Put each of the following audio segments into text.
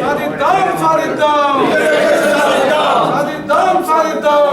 సాధిద్దాం సాధిద్దాం సాధిద్దాం సాధిద్దాం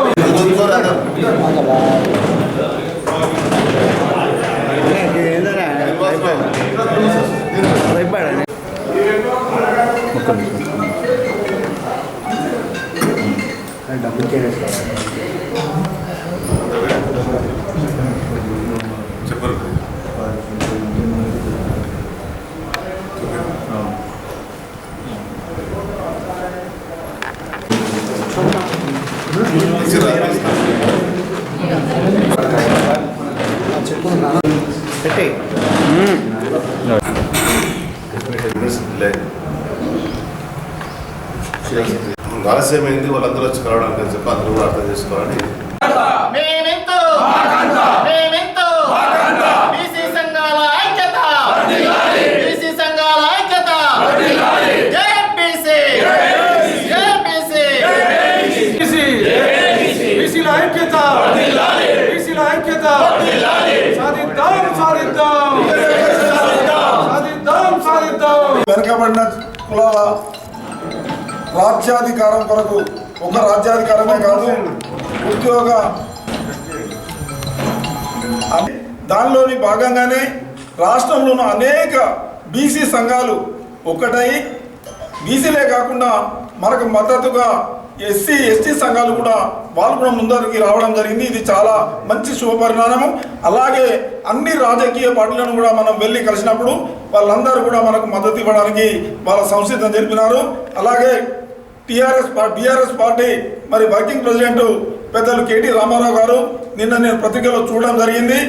ఆలస్యమైంది వాళ్ళందరూ వచ్చి కలవడానికి చెప్పి అందరూ కూడా అర్థం చేసుకోవాలని మేమెంతో మేమెంతో బీసీ సంఘాల ఐక్యత బీసీ సంఘాల ఐక్యత జై బీసీ జై బీసీ బీసీ బీసీల ఐక్యత బీసీల ఐక్యత సాధిద్దాం సాధిద్దాం సాధిద్దాం సాధిద్దాం వెనుకబడిన కులాల రాజ్యాధికారం కొరకు ఒక రాజ్యాధికారమే కాదు ఉద్యోగ దానిలోని భాగంగానే రాష్ట్రంలోని అనేక బీసీ సంఘాలు ఒకటై బీసీలే కాకుండా మనకు మద్దతుగా ఎస్సీ ఎస్టీ సంఘాలు కూడా వాళ్ళు కూడా ముందరికి రావడం జరిగింది. ఇది చాలా మంచి శుభపరిణామం. అలాగే అన్ని రాజకీయ పార్టీలను కూడా మనం వెళ్ళి కలిసినప్పుడు వాళ్ళందరూ కూడా మనకు మద్దతు ఇవ్వడానికి వాళ్ళ సంసిద్ధం తెలిపినారు. అలాగే టిఆర్ఎస్ బీఆర్ఎస్ పార్టీ మరి వర్కింగ్ ప్రెసిడెంట్ పెద్దలు కేటీ రామారావు గారు నిన్న నేను పత్రికలో చూడడం జరిగింది.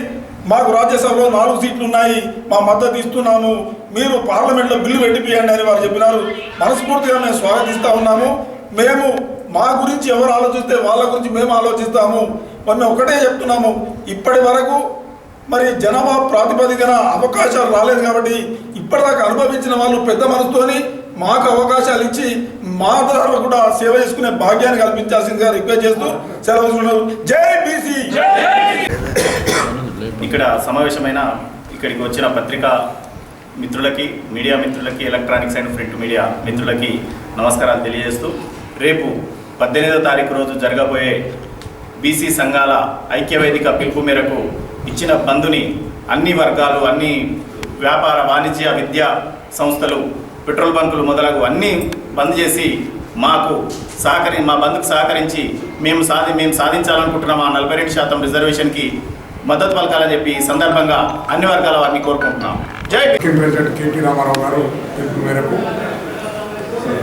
మాకు రాజ్యసభలో నాలుగు సీట్లు ఉన్నాయి మా మద్దతు ఇస్తున్నాము. మీరు పార్లమెంట్లో బిల్లు పెట్టిపియండి అని వారు చెప్పినారు. మనస్ఫూర్తిగా మేము స్వాగతిస్తూ ఉన్నాము మేము మా గురించి ఎవరు ఆలోచిస్తే వాళ్ళ గురించి మేము ఆలోచిస్తాము. మరి మేము ఒకటే చెప్తున్నాము. ఇప్పటి వరకు మరి జనాభా ప్రాతిపదికన అవకాశాలు రాలేదు కాబట్టి ఇప్పటిదాకా అనుభవించిన వాళ్ళు పెద్ద మనసుతోని మాకు అవకాశాలు ఇచ్చి మా ద్వారా కూడా సేవ చేసుకునే భాగ్యాన్ని కల్పించాల్సిందిగా రిక్వెస్ట్ చేస్తూ సెలవు జై బీసీ! ఇక్కడ సమావేశమైన ఇక్కడికి వచ్చిన పత్రికా మిత్రులకి మీడియా మిత్రులకి ఎలక్ట్రానిక్స్ అండ్ ప్రింట్ మీడియా మిత్రులకి నమస్కారాలు తెలియజేస్తూ రేపు పద్దెనిమిదో తారీఖు రోజు జరగబోయే బీసీ సంఘాల ఐక్యవేదిక పిలుపు మేరకు ఇచ్చిన బంధుని అన్ని వర్గాలు అన్ని వ్యాపార వాణిజ్య విద్యా సంస్థలు పెట్రోల్ బంకులు మొదలగు అన్నీ బంద్ చేసి మాకు సహకరి మా బంధుకు సహకరించి మేము సాధి మేము సాధించాలనుకుంటున్నాం ఆ నలభై రెండు శాతం రిజర్వేషన్కి మద్దతు పలకాలని చెప్పి ఈ సందర్భంగా అన్ని వర్గాల వారిని కోరుకుంటున్నాం. జై ప్రెసిడెంట్ కేటీ రామారావు గారు పిలుపు మేరకు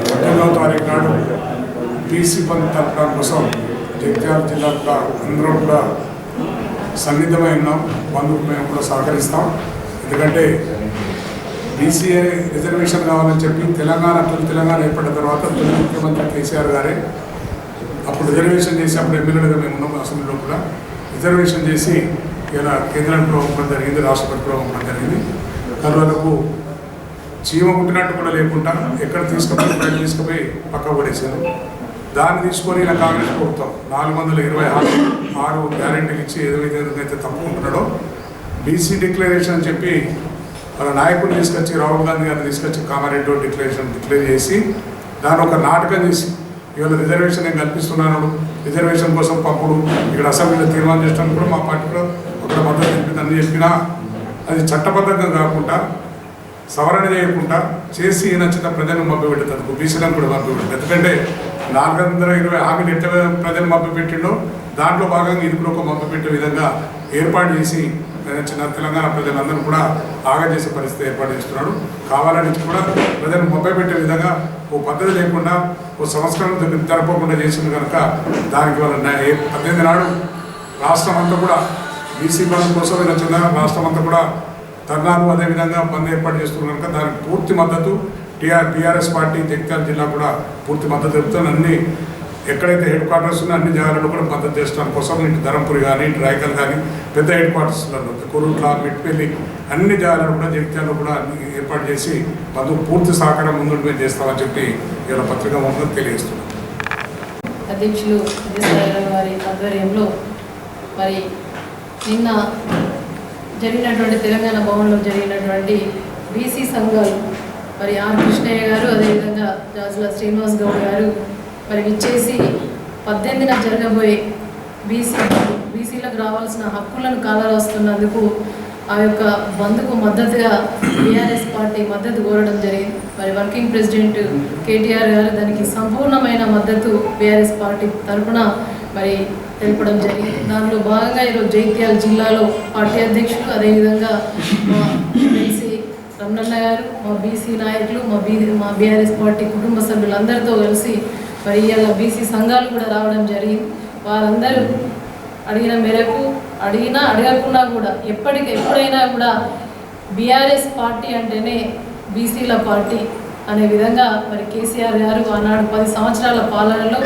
పద్దెనిమిదవ తారీఖు నాడు బీసీ బంద్ తరపడం కోసం జగిత్యాల జిల్లా కూడా అందరూ కూడా సన్నిధమై ఉన్నాం. బంధుకు మేము కూడా సహకరిస్తాం. ఎందుకంటే బీసీఏ రిజర్వేషన్ కావాలని చెప్పి తెలంగాణ తొలి తెలంగాణ ఏర్పడిన తర్వాత తొలి ముఖ్యమంత్రి కేసీఆర్ గారే అప్పుడు రిజర్వేషన్ చేసి అప్పుడు ఎమ్మెల్యేలుగా మేము ఉన్నాం అసెంబ్లీలో కూడా రిజర్వేషన్ చేసి ఇలా కేంద్రానికి పంపడం జరిగింది రాష్ట్రపతి పంపడం జరిగింది. కరువులకు చీమ పుట్టినట్టు కూడా లేకుండా ఎక్కడ తీసుకుపోయి బయట తీసుకుపోయి పక్క పడేసారు దాన్ని తీసుకొని ఇలా కాంగ్రెస్ ప్రభుత్వం నాలుగు వందల ఇరవై ఆరు ఆరు గ్యారెంటీలు ఇచ్చి ఏదైతే తప్పు తప్పుకుంటున్నాడో బీసీ డిక్లరేషన్ అని చెప్పి వాళ్ళ నాయకుడిని తీసుకొచ్చి రాహుల్ గాంధీ గారిని తీసుకొచ్చి కామారెడ్డి డిక్లరేషన్ డిక్లేర్ చేసి దాన్ని ఒక నాటకం చేసి ఇవాళ రిజర్వేషన్ నేను కల్పిస్తున్నాను. రిజర్వేషన్ కోసం పప్పుడు ఇక్కడ అసెంబ్లీలో తీర్మానం చేసినప్పుడు కూడా మా పార్టీలో ఒక మద్దతు తెలిపిందని చెప్పినా అది చట్టబద్ధంగా కాకుండా సవరణ చేయకుండా చేసి నచ్చిన ప్రజలను మభ్యపెట్టేందుకు బీసీలను కూడా మభ్యపెట్టారు ఎందుకంటే నాలుగు వందల ఇరవై హామీలు ఎట్లా ప్రజలు మభ్యపెట్టిండో దాంట్లో భాగంగా ఇది కూడా ఒక మభ్యపెట్టే విధంగా ఏర్పాటు చేసి చిన్న తెలంగాణ ప్రజలందరూ కూడా ఆగం చేసే పరిస్థితి ఏర్పాటు చేస్తున్నాడు. కావాలని కూడా ప్రజలను పెట్టే విధంగా ఓ పద్ధతి లేకుండా ఓ సంస్కరణ తెరపకుండా చేసింది కనుక దానికి వాళ్ళ ఏ పద్దెనిమిది నాడు రాష్ట్రం అంతా కూడా బీసీ బంద్ కోసం వచ్చిన రాష్ట్రం అంతా కూడా ధర్నాలు అదేవిధంగా బంద్ ఏర్పాటు చేస్తున్నారు కనుక దానికి పూర్తి మద్దతు టీఆర్ టీఆర్ఎస్ పార్టీ జగిత్యాల జిల్లా కూడా పూర్తి మద్దతు తెలుపుతాను అన్ని ఎక్కడైతే హెడ్ క్వార్టర్స్ ఉన్నాయో అన్ని జాగాలలో కూడా మద్దతు చేసడం కోసం ఇటు ధరంపురి కానీ ఇటు రాయకల్ కానీ పెద్ద హెడ్ క్వార్టర్స్లో కురుట్ల మిట్పల్లి అన్ని జాగాలను కూడా జగిత్యాలలో కూడా అన్ని ఏర్పాటు చేసి బంధు పూర్తి సహకారం ముందు మేము చేస్తామని చెప్పి ఇలా పత్రికా ముందు తెలియజేస్తున్నాం. అధ్యక్షులు వారి ఆధ్వర్యంలో మరి నిన్న జరిగినటువంటి తెలంగాణ భవన్లో జరిగినటువంటి బీసీ సంఘాలు మరి ఆర్ కృష్ణయ్య గారు అదేవిధంగా రాజుల శ్రీనివాస్ గౌడ్ గారు మరి విచ్చేసి పద్దెనిమిదిన జరగబోయే బీసీ బీసీలకు రావాల్సిన హక్కులను కాలరాస్తున్నందుకు ఆ యొక్క బంద్కు మద్దతుగా బీఆర్ఎస్ పార్టీ మద్దతు కోరడం జరిగింది. మరి వర్కింగ్ ప్రెసిడెంట్ కేటీఆర్ గారు దానికి సంపూర్ణమైన మద్దతు బీఆర్ఎస్ పార్టీ తరఫున మరి తెలపడం జరిగింది. దానిలో భాగంగా ఈరోజు జైత్యాల జిల్లాలో పార్టీ అధ్యక్షులు అదేవిధంగా మా బీసీ రమణన్న గారు మా బీసీ నాయకులు మా బీ మా బీఆర్ఎస్ పార్టీ కుటుంబ సభ్యులందరితో కలిసి మరి ఇవాళ బీసీ సంఘాలు కూడా రావడం జరిగింది. వారందరూ అడిగిన మేరకు అడిగినా అడగకుండా కూడా ఎప్పటికి ఎప్పుడైనా కూడా బీఆర్ఎస్ పార్టీ అంటేనే బీసీల పార్టీ అనే విధంగా మరి కేసీఆర్ గారు ఆనాడు పది సంవత్సరాల పాలనలో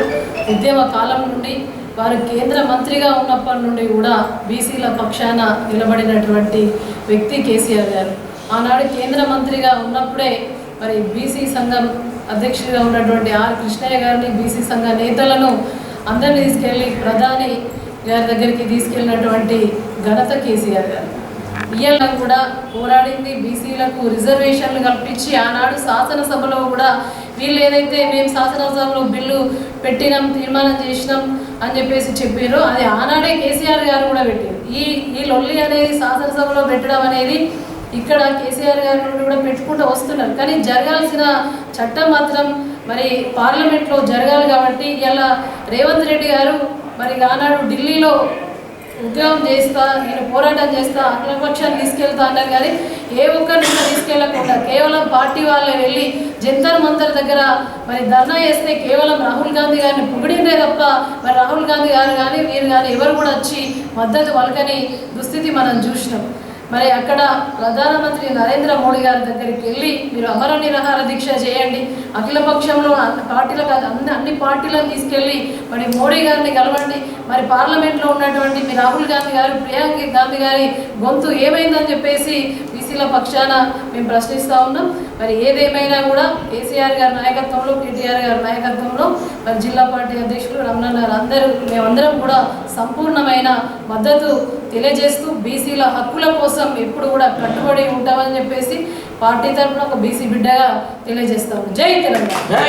ఉద్యమ కాలం నుండి వారు కేంద్ర మంత్రిగా ఉన్నప్పటి నుండి కూడా బీసీల పక్షాన నిలబడినటువంటి వ్యక్తి కేసీఆర్ గారు. ఆనాడు కేంద్ర మంత్రిగా ఉన్నప్పుడే మరి బీసీ సంఘం అధ్యక్షుడిగా ఉన్నటువంటి ఆర్ కృష్ణయ్య గారిని బీసీ సంఘ నేతలను అందరినీ తీసుకెళ్ళి ప్రధాని గారి దగ్గరికి తీసుకెళ్ళినటువంటి ఘనత కేసీఆర్ గారు. ఇయ్యాల కూడా పోరాడింది బీసీలకు రిజర్వేషన్లు కల్పించి ఆనాడు శాసనసభలో కూడా వీళ్ళు ఏదైతే మేము శాసనసభలో బిల్లు పెట్టినాం తీర్మానం చేసినాం అని చెప్పేసి చెప్పారో అది ఆనాడే కేసీఆర్ గారు కూడా పెట్టారు ఈ ఈ లొల్లి అనేది శాసనసభలో పెట్టడం అనేది ఇక్కడ కేసీఆర్ గారు కూడా పెట్టుకుంటూ వస్తున్నారు. కానీ జరగాల్సిన చట్టం మాత్రం మరి పార్లమెంట్లో జరగాలి కాబట్టి ఇలా రేవంత్ రెడ్డి గారు మరి ఆనాడు ఢిల్లీలో ఉద్యోగం చేస్తా నేను పోరాటం చేస్తా అఖిలపక్షాన్ని తీసుకెళ్తా అన్నారు కానీ ఏ ఒక్కరిని తీసుకెళ్ళకుండా కేవలం పార్టీ వాళ్ళే వెళ్ళి జంతర్ మంతర్ దగ్గర మరి ధర్నా చేస్తే కేవలం రాహుల్ గాంధీ గారిని పొగిడిందే తప్ప మరి రాహుల్ గాంధీ గారు కానీ వీరు కానీ ఎవరు కూడా వచ్చి మద్దతు పలకని దుస్థితి మనం చూసినాం. మరి అక్కడ ప్రధానమంత్రి నరేంద్ర మోడీ గారి దగ్గరికి వెళ్ళి మీరు అమర నిరహార దీక్ష చేయండి. అఖిల పక్షంలో పార్టీలకు అన్ని అన్ని పార్టీలను తీసుకెళ్ళి మరి మోడీ గారిని కలవండి. మరి పార్లమెంట్లో ఉన్నటువంటి మీ రాహుల్ గాంధీ గారు ప్రియాంక గాంధీ గారి గొంతు ఏమైందని చెప్పేసి బీసీల పక్షాన మేము ప్రశ్నిస్తూ ఉన్నాం. మరి ఏదేమైనా కూడా కేసీఆర్ గారి నాయకత్వంలో కేటీఆర్ గారి నాయకత్వంలో మరి జిల్లా పార్టీ అధ్యక్షులు రమణ గారు అందరూ మేమందరం కూడా సంపూర్ణమైన మద్దతు తెలియజేస్తూ బీసీల హక్కుల కోసం ఎప్పుడు కూడా కట్టుబడి ఉంటామని చెప్పేసి పార్టీ తరఫున ఒక బీసీ బిడ్డగా తెలియజేస్తాము. జై తెలంగాణ.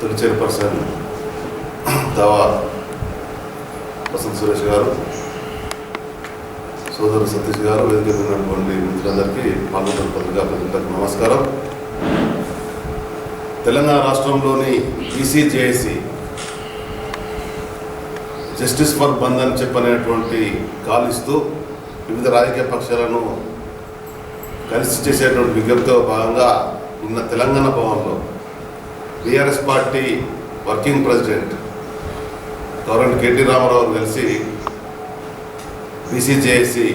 తొలి చైర్పర్సన్ దావా వసంత్ సురేష్ గారు సోదరు సతీష్ గారు వేదిక ఉన్నటువంటి మిత్రులందరికీ పాల్గొన్న పత్రికా ప్రతినిధులకు నమస్కారం. తెలంగాణ రాష్ట్రంలోని ఈసీజేఏసీ జస్టిస్ ఫర్ బంద్ అని చెప్పనేటువంటి కాల్ ఇస్తూ వివిధ రాజకీయ పక్షాలను కలిసి చేసేటువంటి విజ్ఞప్తిలో భాగంగా నిన్న తెలంగాణ భవన్లో BRS party working president governor K T Ramarao కలిసి B C J A C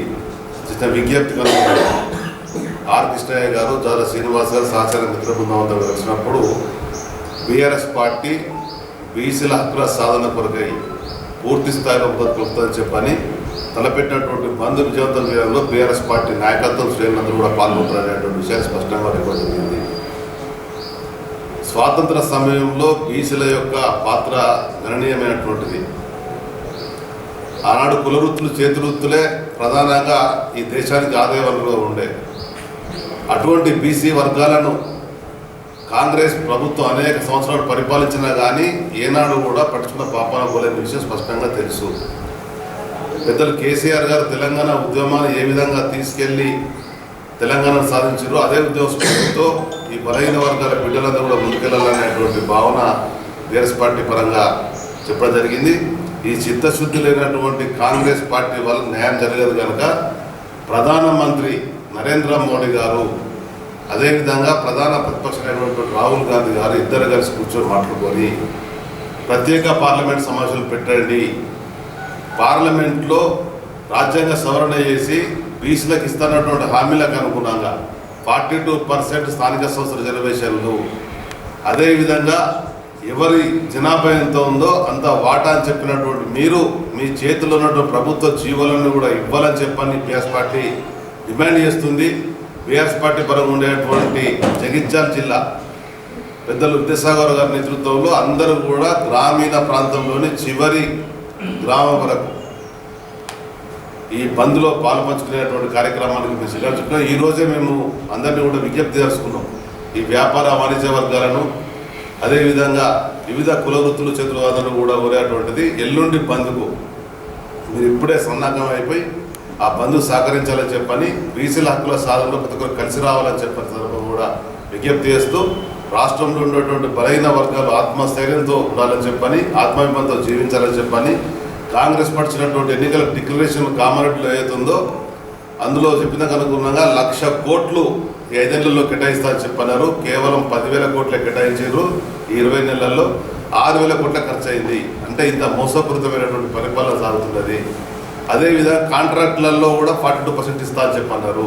చిన్న విజ్ఞప్తి కనుక ఆర్ కృష్ణయ్య గారు జాల శ్రీనివాస్ గారు సహచార మిత్ర బృందం కలిసినప్పుడు బీఆర్ఎస్ పార్టీ బీసీల హక్కుల సాధన కొరకై పూర్తి స్థాయిలో బతుకుతుందని చెప్పని తలపెట్టినటువంటి బంధు విజయవంతం చేయడంలో బీఆర్ఎస్ పార్టీ నాయకత్వం శ్రేణులందరూ కూడా పాల్గొంటారనేటువంటి విషయాన్ని స్పష్టంగా రికార్డు జరిగింది స్వాతంత్ర సమయంలో బీసీల యొక్క పాత్ర గణనీయమైనటువంటిది. ఆనాడు కులవృత్తులు చేతివృత్తులే ప్రధానంగా ఈ దేశానికి ఆదాయ వనరులో ఉండే. అటువంటి బీసీ వర్గాలను కాంగ్రెస్ ప్రభుత్వం అనేక సంవత్సరాలు పరిపాలించినా కానీ ఏనాడు కూడా పట్టుకున్న పాపాన పోలేని విషయం స్పష్టంగా తెలుసు. పెద్దలు కేసీఆర్ గారు తెలంగాణ ఉద్యమాన్ని ఏ విధంగా తీసుకెళ్ళి తెలంగాణ సాధించారు అదే ఉద్యమ స్ఫూర్తితో ఈ బలహీన వర్గాల బిడ్డలందరూ కూడా ముందుకెళ్ళాలనేటువంటి భావన బీఆర్ఎస్ పార్టీ పరంగా చెప్పడం జరిగింది. ఈ చిత్తశుద్ధి లేనటువంటి కాంగ్రెస్ పార్టీ వల్ల న్యాయం జరగదు కనుక ప్రధానమంత్రి నరేంద్ర మోడీ గారు అదేవిధంగా ప్రధాన ప్రతిపక్షమైనటువంటి రాహుల్ గాంధీ గారు ఇద్దరు కలిసి కూర్చొని మాట్లాడుకొని ప్రత్యేక పార్లమెంట్ సమావేశాలు పెట్టండి. పార్లమెంట్లో రాజ్యాంగ సవరణ చేసి బీసీలకు ఇస్తున్నటువంటి హామీలకు అనుగుణంగా ఫార్టీ టూ పర్సెంట్ స్థానిక సంస్థల రిజర్వేషన్లు. అదేవిధంగా ఎవరి జనాభా ఎంత ఉందో అంత వాటా అని చెప్పినటువంటి మీరు మీ చేతిలో ఉన్నటువంటి ప్రభుత్వ జీవులను కూడా ఇవ్వాలని చెప్పని పిఎస్ పార్టీ డిమాండ్ చేస్తుంది. బీఆర్ఎస్ పార్టీ పరంగా ఉండేటువంటి జగిత్యాల జిల్లా పెద్దలు విద్యాసాగర్ గారి నేతృత్వంలో అందరూ కూడా గ్రామీణ ప్రాంతంలోని చివరి గ్రామం వరకు ఈ బంద్లో పాల్పంచుకునేటువంటి కార్యక్రమానికి మేము శ్రీకారం ఈ రోజే మేము అందరినీ కూడా విజ్ఞప్తి చేసుకున్నాం ఈ వ్యాపార వాణిజ్య వర్గాలను అదేవిధంగా వివిధ కుల వృత్తులు చతుర్వాదాలు కూడా కోరేటువంటిది ఎల్లుండి బంద్కు మీరు ఇప్పుడే సన్నద్ధం అయిపోయి ఆ బంధు సహకరించాలని చెప్పని బీసీల హక్కుల సాధనలో ప్రతి ఒక్కరు కలిసి రావాలని చెప్పని సందర్భంగా కూడా విజ్ఞప్తి చేస్తూ రాష్ట్రంలో ఉన్నటువంటి బలహీన వర్గాలు ఆత్మస్థైర్యంతో ఉండాలని చెప్పని ఆత్మాభిమానంతో జీవించాలని చెప్పని కాంగ్రెస్ పడిచినటువంటి ఎన్నికల డిక్లరేషన్ కామారెడ్డిలో ఏదైతుందో అందులో చెప్పిన అనుగుణంగా లక్ష కోట్లు ఐదేళ్ళలో కేటాయిస్తారని చెప్పన్నారు. కేవలం పదివేల కోట్లే కేటాయించారు ఇరవై నెలల్లో. ఆరు వేల కోట్ల ఖర్చు అయింది అంటే ఇంత మోసపూరితమైనటువంటి పరిపాలన సాగుతున్నది. అదేవిధంగా కాంట్రాక్టులలో కూడా ఫార్టీ టూ పర్సెంట్ ఇస్తా అని చెప్పన్నారు.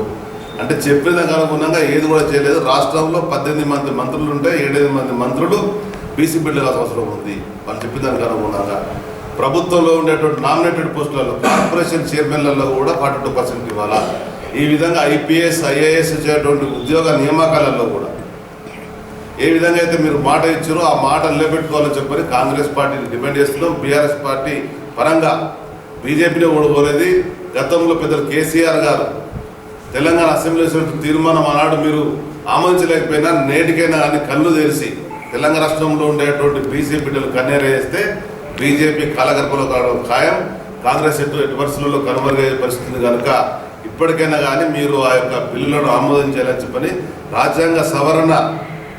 అంటే చెప్పేదానికి అనుగుణంగా ఏది కూడా చేయలేదు. రాష్ట్రంలో పద్దెనిమిది మంది మంత్రులు ఉంటే ఏడెనిమిది మంది మంత్రులు బీసీ బిల్లు అవసరం ఉంది. వాళ్ళు చెప్పేదానికి అనుగుణంగా. ప్రభుత్వంలో ఉండేటువంటి నామినేటెడ్ పోస్టులలో కార్పొరేషన్ చైర్మన్లలో కూడా ఫార్టీ టూ పర్సెంట్ ఇవ్వాలా? ఈ విధంగా ఐపీఎస్ ఐఏఎస్ వచ్చేటువంటి ఉద్యోగ నియామకాలలో కూడా. ఏ విధంగా అయితే మీరు మాట ఇచ్చారో ఆ మాట నిలబెట్టుకోవాలని చెప్పని కాంగ్రెస్ పార్టీని డిమాండ్ చేస్తున్నాం. బీఆర్ఎస్ పార్టీ పరంగా బీజేపీని ఓడిపోలేదు. గతంలో పెద్దలు కేసీఆర్ గారు తెలంగాణ అసెంబ్లీ తీర్మానం ఆనాడు మీరు ఆమోదించలేకపోయినా నేటికైనా కానీ కళ్ళు తెరిచి తెలంగాణ రాష్ట్రంలో ఉండేటువంటి బీసీ బిడ్డలు కన్నేరేస్తే బీజేపీ కాలగర్భలో కావడం ఖాయం. కాంగ్రెస్ ఎటు ఎటు పరిస్థితుల్లో కనుమరుగయ్యే పరిస్థితుంది కనుక ఇప్పటికైనా కానీ మీరు ఆ యొక్క బిల్లులను ఆమోదించాలని చెప్పని రాజ్యాంగ సవరణ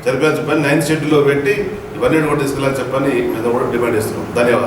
జరిపాలని చెప్పని నైన్త్ షెడ్యూల్లో పెట్టి ఇవన్నీ కూడా తీసుకెళ్ళాలని చెప్పని మేము కూడా డిమాండ్ చేస్తున్నాం. ధన్యవాదాలు.